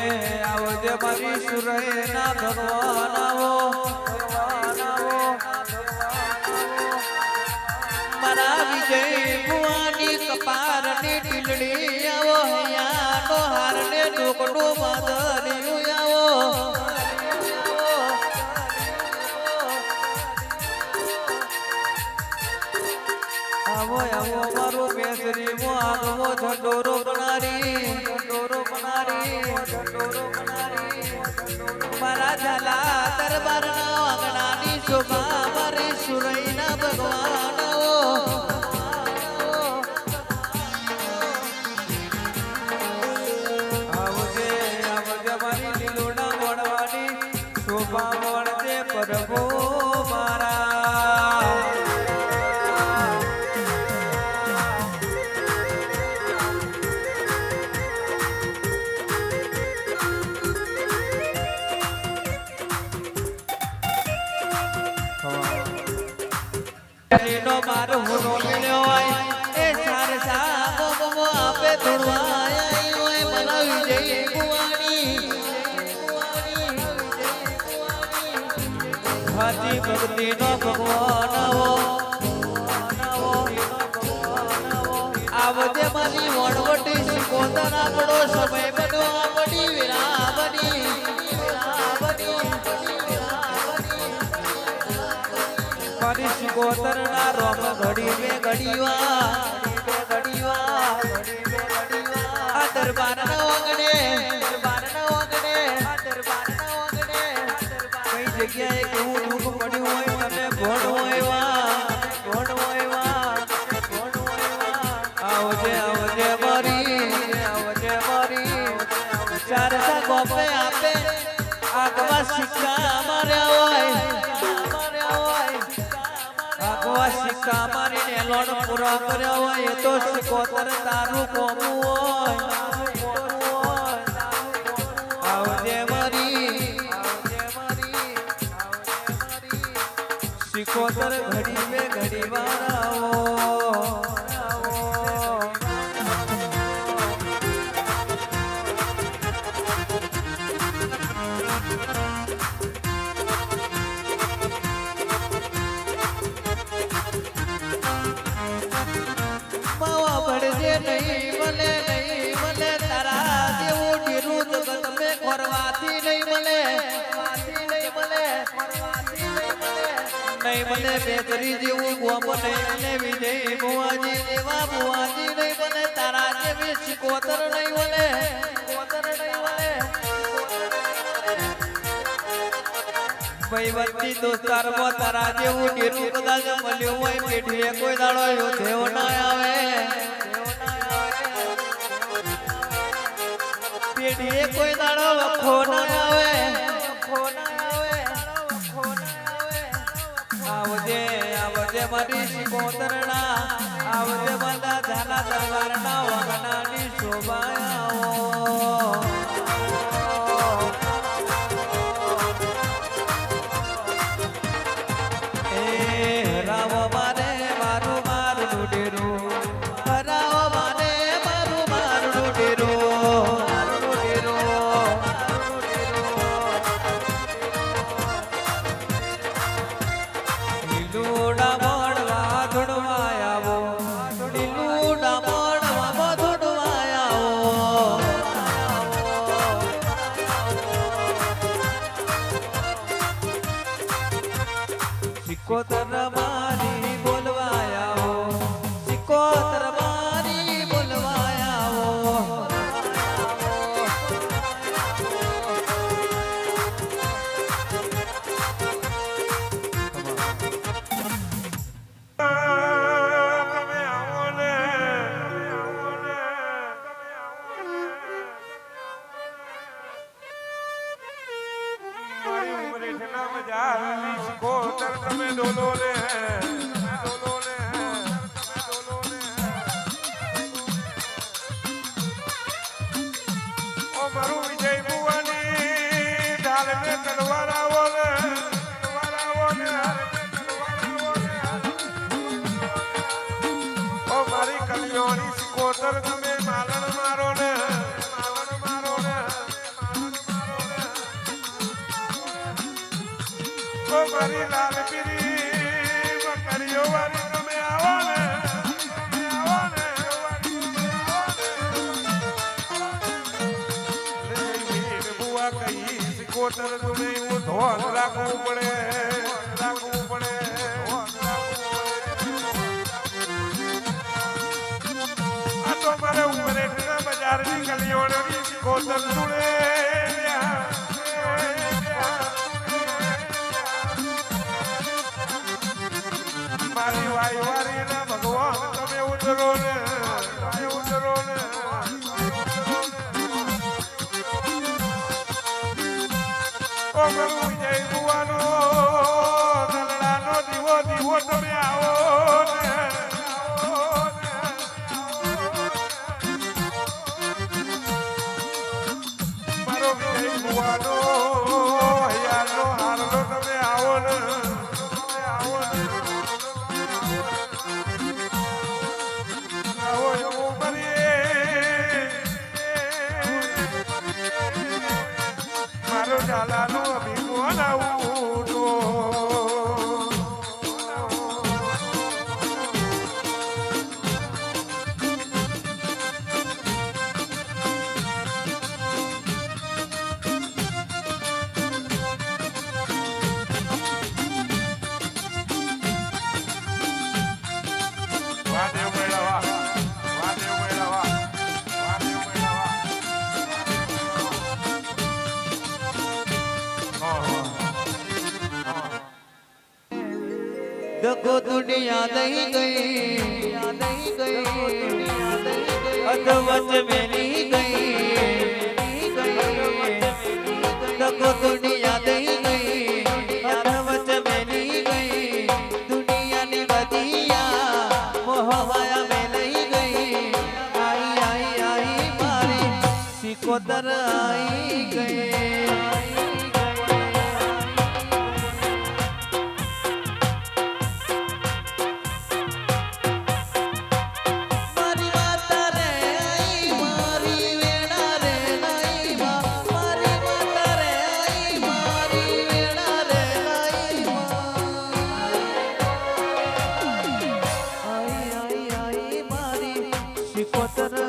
આવજે મારી સુરૈના ભગવાન આવો ભગવાન આવો મારા વિજય ભુવાની કપારની ટીલડી આવો, હૈયાનો હારને ઢોકડો માદરિયું આવો. આવો આવો મારો બેસરી મો આગવો ઝંડોરો બનારી ઝંડોરો બનારી મારા ઝાલા દરબારના આંગણાની શોભા. નો મારો હુનો મિલ્યો હોય એ આવજે મારી વણવટી શીખોતર આપણો ઘડી મે ઘડીવા ઘડીવા દરબાર ના ઓગણે આગવા ને મારીને પૂરો કર્યો હોય તો સિકોતર તારું કોમું હોય? આવજે મારી સિકોતર ઘડી મે ઘડી વાર આવો. મળે તારા જેવું ઢીરું જગત મેં મળે નહીં જેવું ગોમ નહીં મળે વિજય બુવાજી જેવા બુવાજી નહીં મને તારા જેવી શિકોતર નહીં મને તારા જેવું કેટલું કદાચ મળ્યું હોય પેઢીએ કોઈ દાડો એવો થયો ના આવે. પેઢીએ કોઈ દાડો વખો ના આવે. આવજે આવજે મારી શિકોતરણા. આવજે બધા ધાના દરબારના વગનાની શોભા આવો ನೋಡ ડોલો રે મારું વિજય ભુવાની ઢાલ મેં તલવારા મારી લાલ પીરી કોતર તમે હું રાખવું પડે રાખવું પડે આ તો મારે ઉમરે બજારની ગલીઓ કોતર તુડે મારી વાયવારી ને ભગવાન તમે ઉતરો ને લાલાનું અભિગુણ આવું લખો દુનિયા દઈ ગઈ. દઈ ગઈ અધવત મેલી ગઈ. લખો દુનિયા દઈ ગઈ. પોતર